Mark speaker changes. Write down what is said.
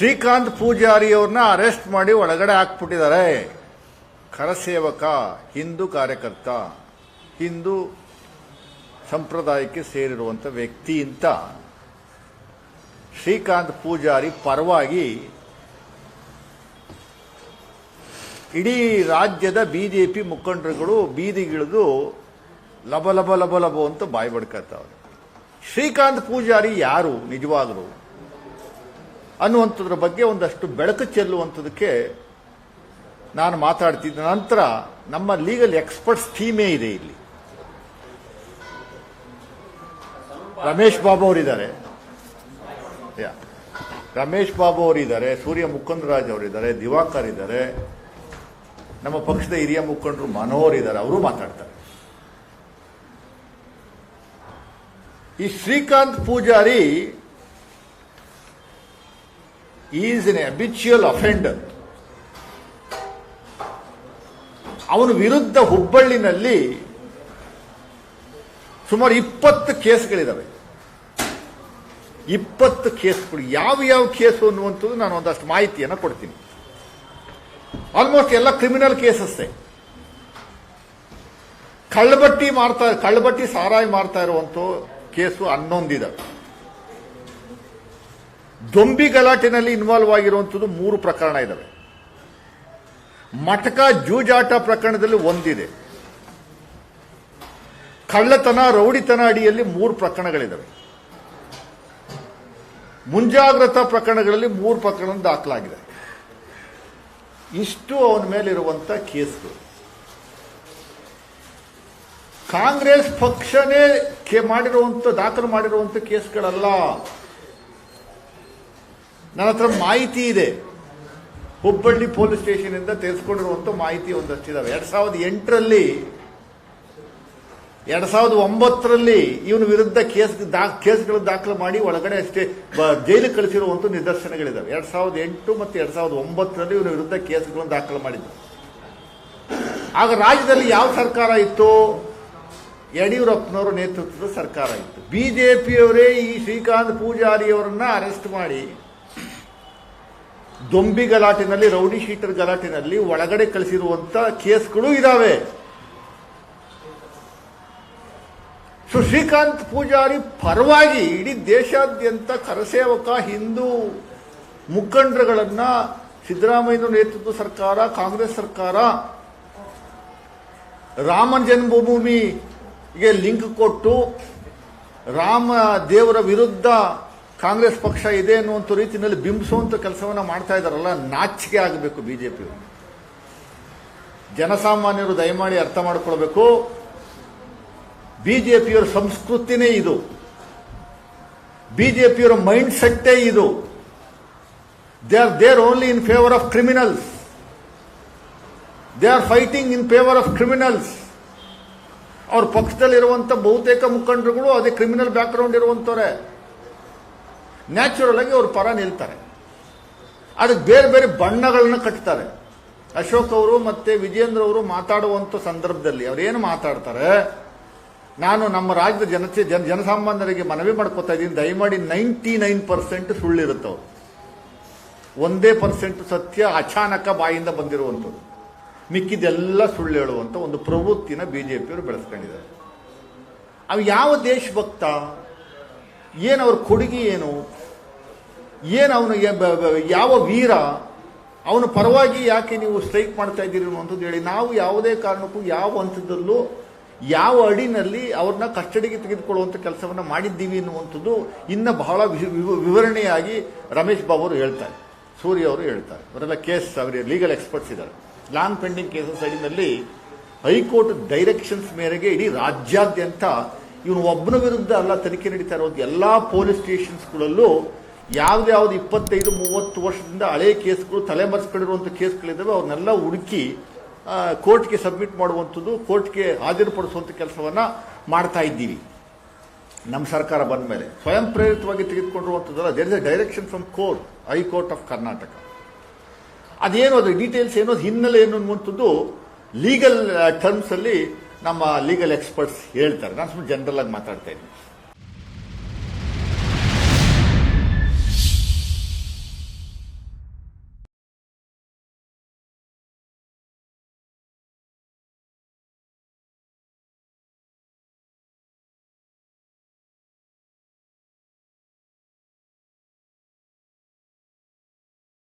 Speaker 1: Srikanth ಪೂಜಾರಿಯವ್ರನ್ನ arrest ಮಾಡಿ ಒಳಗಡೆ ಹಾಕ್ಬಿಟ್ಟಿದ್ದಾರೆ. ಕರಸೇವಕ, ಹಿಂದೂ ಕಾರ್ಯಕರ್ತ, ಹಿಂದೂ ಸಂಪ್ರದಾಯಕ್ಕೆ ಸೇರಿರುವಂಥ ವ್ಯಕ್ತಿ ಅಂತ. ಶ್ರೀಕಾಂತ್ ಪೂಜಾರಿ ಪರವಾಗಿ ಇಡೀ ರಾಜ್ಯದ ಬಿಜೆಪಿ ಮುಖಂಡರುಗಳು ಬೀದಿಗಿಳಿದು ಲಬ ಲಬ ಲಬ ಲಬ ಅಂತ ಬಾಯಿ ಬಡ್ಕತ್ತವ್ರೆ ಶ್ರೀಕಾಂತ್ ಪೂಜಾರಿ ಯಾರು ನಿಜವಾಗಲು? ಅನ್ನುವಂಥದ್ರ ಬಗ್ಗೆ ಒಂದಷ್ಟು ಬೆಳಕು ಚೆಲ್ಲುವಂಥದಕ್ಕೆ ನಾನು ಮಾತಾಡ್ತಿದ್ದ ನಂತರ ನಮ್ಮ ಲೀಗಲ್ ಎಕ್ಸ್ಪರ್ಟ್ಸ್ ಟೀಮೇ ಇದೆ ಇಲ್ಲಿ. ರಮೇಶ್ ಬಾಬು ಅವರಿದ್ದಾರೆ. ರಮೇಶ್ ಬಾಬು ಅವರಿದ್ದಾರೆ, ಸೂರ್ಯ ಮುಕುಂದರಾಜ್ ಅವರಿದ್ದಾರೆ, ದಿವಾಕರ್ ಇದ್ದಾರೆ. ನಮ್ಮ ಪಕ್ಷದ ಹಿರಿಯ ಮುಖಂಡರು ಮನೋಹರ್ ಇದ್ದಾರೆ, ಅವರು ಮಾತಾಡ್ತಾರೆ. ಈ Srikanth Poojari is an habitual offender ಅವನ ವಿರುದ್ಧ ಹುಬ್ಬಳ್ಳಿನಲ್ಲಿ ಸುಮಾರು ಇಪ್ಪತ್ತು ಕೇಸ್ಗಳಿದಾವೆ. ಇಪ್ಪತ್ತು ಕೇಸ್ಗಳು. ಯಾವ ಯಾವ ಕೇಸು ಅನ್ನುವಂಥದ್ದು ನಾನು ಒಂದಷ್ಟು ಮಾಹಿತಿಯನ್ನು ಕೊಡ್ತೀನಿ. ಆಲ್ಮೋಸ್ಟ್ ಎಲ್ಲ ಕ್ರಿಮಿನಲ್ ಕೇಸಸ್ಸೇ. ಕಳ್ಳಬಟ್ಟಿ ಮಾಡ್ತಾ ಕಳ್ಳಬಟ್ಟಿ ಸಾರಾಯಿ ಮಾಡ್ತಾ ಇರುವಂತ ಕೇಸು ಹನ್ನೊಂದಿದೆ ದೊಂಬಿ ಗಲಾಟೆನಲ್ಲಿ ಇನ್ವಾಲ್ವ್ ಆಗಿರುವಂಥದ್ದು ಮೂರು ಪ್ರಕರಣ ಇದ್ದಾವೆ ಮಟಕ ಜೂಜಾಟ ಪ್ರಕರಣದಲ್ಲಿ ಒಂದಿದೆ. ಕಳ್ಳತನ, ರೌಡಿತನ ಅಡಿಯಲ್ಲಿ ಮೂರು ಪ್ರಕರಣಗಳಿದ್ದಾವೆ ಮುಂಜಾಗ್ರತಾ ಪ್ರಕರಣಗಳಲ್ಲಿ ಮೂರು ಪ್ರಕರಣ ದಾಖಲಾಗಿದೆ. ಇಷ್ಟು ಅವನ ಮೇಲಿರುವಂಥ ಕೇಸ್ಗಳು. ಕಾಂಗ್ರೆಸ್ ಪಕ್ಷನೇ ಕೆ- ಮಾಡಿರುವಂತ ದಾಖಲು ಮಾಡಿರುವಂಥ ಕೇಸ್ಗಳಲ್ಲ. ನನ್ನ ಹತ್ರ ಮಾಹಿತಿ ಇದೆ. ಹುಬ್ಬಳ್ಳಿ ಪೊಲೀಸ್ ಸ್ಟೇಷನ್ ಇಂದ ತೆಗೆದುಕೊಂಡಿರುವಂತ ಮಾಹಿತಿ ಒಂದಷ್ಟಿದಾವೆ. ಎರಡ್ ಸಾವಿರದ ಎಂಟರಲ್ಲಿ, ಎರಡ್ ಸಾವಿರದ ಒಂಬತ್ತರಲ್ಲಿ ಇವನ ವಿರುದ್ಧ ಕೇಸ್ ದಾ- ಕೇಸ್ಗಳು ದಾಖಲು ಮಾಡಿ ಒಳಗಡೆ ಅಷ್ಟೇ ಬ- ಜೈಲಿಗೆ ಕಳಿಸಿರುವಂತ ನಿದರ್ಶನಗಳಿದಾವೆ. ಎರಡ್ ಸಾವಿರದ ಎಂಟು ಮತ್ತು ಎರಡ್ ಸಾವಿರದ ಒಂಬತ್ತರಲ್ಲಿ ಇವನ ವಿರುದ್ಧ ಕೇಸ್ಗಳನ್ನು ದಾಖಲು ಮಾಡಿದ್ದರು ಆಗ ರಾಜ್ಯದಲ್ಲಿ ಯಾವ ಸರ್ಕಾರ ಇತ್ತು? ಯಡಿಯೂರಪ್ಪನವರ ನೇತೃತ್ವದ ಸರ್ಕಾರ ಇತ್ತು. ಬಿಜೆಪಿಯವರೇ ಈ ಶ್ರೀಕಾಂತ್ ಪೂಜಾರಿ ಅವರನ್ನ ಅರೆಸ್ಟ್ ಮಾಡಿ ದೊಂಬಿ ಗಲಾಟಿನಲ್ಲಿ, ರೌಡಿ ಶೀಟರ್ ಗಲಾಟಿನಲ್ಲಿ ಒಳಗಡೆ ಕಳಿಸಿರುವಂತ ಕೇಸ್ಗಳು ಇದಾವೆ. ಸೊ, ಶ್ರೀಕಾಂತ್ ಪೂಜಾರಿ ಪರವಾಗಿ ಇಡೀ ದೇಶಾದ್ಯಂತ ಕರಸೇವಕ, ಹಿಂದೂ ಮುಖಂಡರುಗಳನ್ನ ಸಿದ್ದರಾಮಯ್ಯ ನೇತೃತ್ವ ಸರ್ಕಾರ, ಕಾಂಗ್ರೆಸ್ ಸರ್ಕಾರ ರಾಮ ಜನ್ಮಭೂಮಿಗೆ ಲಿಂಕ್ ಕೊಟ್ಟು ರಾಮ ದೇವರ ವಿರುದ್ಧ ಕಾಂಗ್ರೆಸ್ ಪಕ್ಷ ಇದೆ ಅನ್ನುವಂಥ ರೀತಿಯಲ್ಲಿ ಬಿಂಬಿಸುವಂಥ ಕೆಲಸವನ್ನು ಮಾಡ್ತಾ ಇದ್ದಾರಲ್ಲ, ನಾಚಿಕೆ ಆಗಬೇಕು ಬಿಜೆಪಿ ಜನಸಾಮಾನ್ಯರು ದಯಮಾಡಿ ಅರ್ಥ ಮಾಡಿಕೊಳ್ಬೇಕು. ಬಿಜೆಪಿಯವರ ಸಂಸ್ಕೃತಿನೇ ಇದು. ಬಿಜೆಪಿಯವರ ಮೈಂಡ್ ಸೆಟ್ಟೇ ಇದು. They are there only in favour of criminals. They are fighting in favour of criminals. ಅವ್ರ ಪಕ್ಷದಲ್ಲಿರುವಂಥ ಬಹುತೇಕ ಮುಖಂಡರುಗಳು ಅದೇ ಕ್ರಿಮಿನಲ್ ಬ್ಯಾಕ್ಗ್ರೌಂಡ್ ಇರುವಂಥವ್ರೆ. ನ್ಯಾಚುರಲ್ ಆಗಿ ಅವ್ರ ಪರ ನಿಲ್ತಾರೆ. ಅದಕ್ಕೆ ಬೇರೆ ಬೇರೆ ಬಣ್ಣಗಳನ್ನ ಕಟ್ತಾರೆ. ಅಶೋಕ್ ಅವರು ಮತ್ತೆ ವಿಜೇಂದ್ರ ಅವರು ಮಾತಾಡುವಂತ ಸಂದರ್ಭದಲ್ಲಿ ಅವರೇನು ಮಾತಾಡ್ತಾರೆ? ನಾನು ನಮ್ಮ ರಾಜ್ಯದ ಜನತೆ ಜನ ಜನಸಾಮಾನ್ಯರಿಗೆ ಮನವಿ ಮಾಡ್ಕೋತಾ ಇದ್ದೀನಿ. ದಯಮಾಡಿ ನೈಂಟಿ ನೈನ್ ಪರ್ಸೆಂಟ್ ಸುಳ್ಳಿರುತ್ತವ್ರು ಒಂದೇ ಪರ್ಸೆಂಟ್ ಸತ್ಯ ಅಚಾನಕ ಬಾಯಿಂದ ಬಂದಿರುವಂಥದ್ದು. ಮಿಕ್ಕಿದೆಲ್ಲ ಸುಳ್ಳು ಹೇಳುವಂಥ ಒಂದು ಪ್ರವೃತ್ತಿನ ಬಿಜೆಪಿಯವರು ಬೆಳೆಸ್ಕೊಂಡಿದ್ದಾರೆ. ಅವು ಯಾವ ದೇಶಭಕ್ತ? ಏನು ಅವ್ರ ಕೊಡುಗೆ ಏನು? ಏನು ಅವನು ಯಾವ ವೀರ? ಅವನ ಪರವಾಗಿ ಯಾಕೆ ನೀವು ಸ್ಟ್ರೈಕ್ ಮಾಡ್ತಾ ಇದ್ದೀರಿ ಅನ್ನುವಂಥದ್ದು ಹೇಳಿ. ನಾವು ಯಾವುದೇ ಕಾರಣಕ್ಕೂ ಯಾವ ಹಂತದಲ್ಲೂ ಯಾವ ಅಡಿನಲ್ಲಿ ಅವ್ರನ್ನ ಕಸ್ಟಡಿಗೆ ತೆಗೆದುಕೊಳ್ಳುವಂಥ ಕೆಲಸವನ್ನು ಮಾಡಿದ್ದೀವಿ ಅನ್ನುವಂಥದ್ದು ಇನ್ನ ಬಹಳ ವಿವರಣೆಯಾಗಿ ರಮೇಶ್ ಬಾಬು ಅವರು ಹೇಳ್ತಾರೆ. ಸೂರ್ಯ ಅವರು ಹೇಳ್ತಾರೆ. ಅವರೆಲ್ಲ ಕೇಸ್ ಅವರಿಗೆ ಲೀಗಲ್ ಎಕ್ಸ್ಪರ್ಟ್ಸ್ ಇದ್ದಾರೆ. ಲಾಂಗ್ ಪೆಂಡಿಂಗ್ ಕೇಸಸ್ ಅಡಿನಲ್ಲಿ ಹೈಕೋರ್ಟ್ ಡೈರೆಕ್ಷನ್ಸ್ ಮೇರೆಗೆ ಇಡೀ ರಾಜ್ಯಾದ್ಯಂತ ಇವನು ಒಬ್ಬನ ವಿರುದ್ಧ ಅಲ್ಲ ತನಿಖೆ ನಡೀತಾ ಇರೋದು. ಎಲ್ಲ ಪೊಲೀಸ್ ಸ್ಟೇಷನ್ಸ್ಗಳಲ್ಲೂ ಯಾವ್ದ್ಯಾವ್ದು ಇಪ್ಪತ್ತೈದು, ಮೂವತ್ತು ವರ್ಷದಿಂದ ಹಳೆ ಕೇಸ್ಗಳು ತಲೆಮರೆಸ್ಕೊಂಡಿರುವಂಥ ಕೇಸ್ಗಳಿದ್ದಾವೆ. ಅವನ್ನೆಲ್ಲ ಹುಡುಕಿ ಕೋರ್ಟ್ಗೆ ಸಬ್ಮಿಟ್ ಮಾಡುವಂಥದ್ದು, ಕೋರ್ಟ್ಗೆ ಹಾಜರುಪಡಿಸುವಂಥ ಕೆಲಸವನ್ನ ಮಾಡ್ತಾ ಇದ್ದೀವಿ. ನಮ್ಮ ಸರ್ಕಾರ ಬಂದ ಮೇಲೆ. ಸ್ವಯಂ ಪ್ರೇರಿತವಾಗಿ ತೆಗೆದುಕೊಂಡಿರುವಂಥದ್ದಲ್ಲ there is a direction from court high court of Karnataka ಅದೇನು ಅದು ಡೀಟೇಲ್ಸ್ ಏನೋ, ಹಿನ್ನೆಲೆ ಏನು ಅನ್ನುವಂಥದ್ದು ಲೀಗಲ್ ಟರ್ಮ್ಸ್ ಅಲ್ಲಿ ನಮ್ಮ ಲೀಗಲ್ ಎಕ್ಸ್ಪರ್ಟ್ಸ್ ಹೇಳ್ತಾರೆ. ನಾನು ಸುಮ್ಮನೆ ಜನರಲ್ ಆಗಿ ಮಾತಾಡ್ತಾ ಇದ್ದೀನಿ.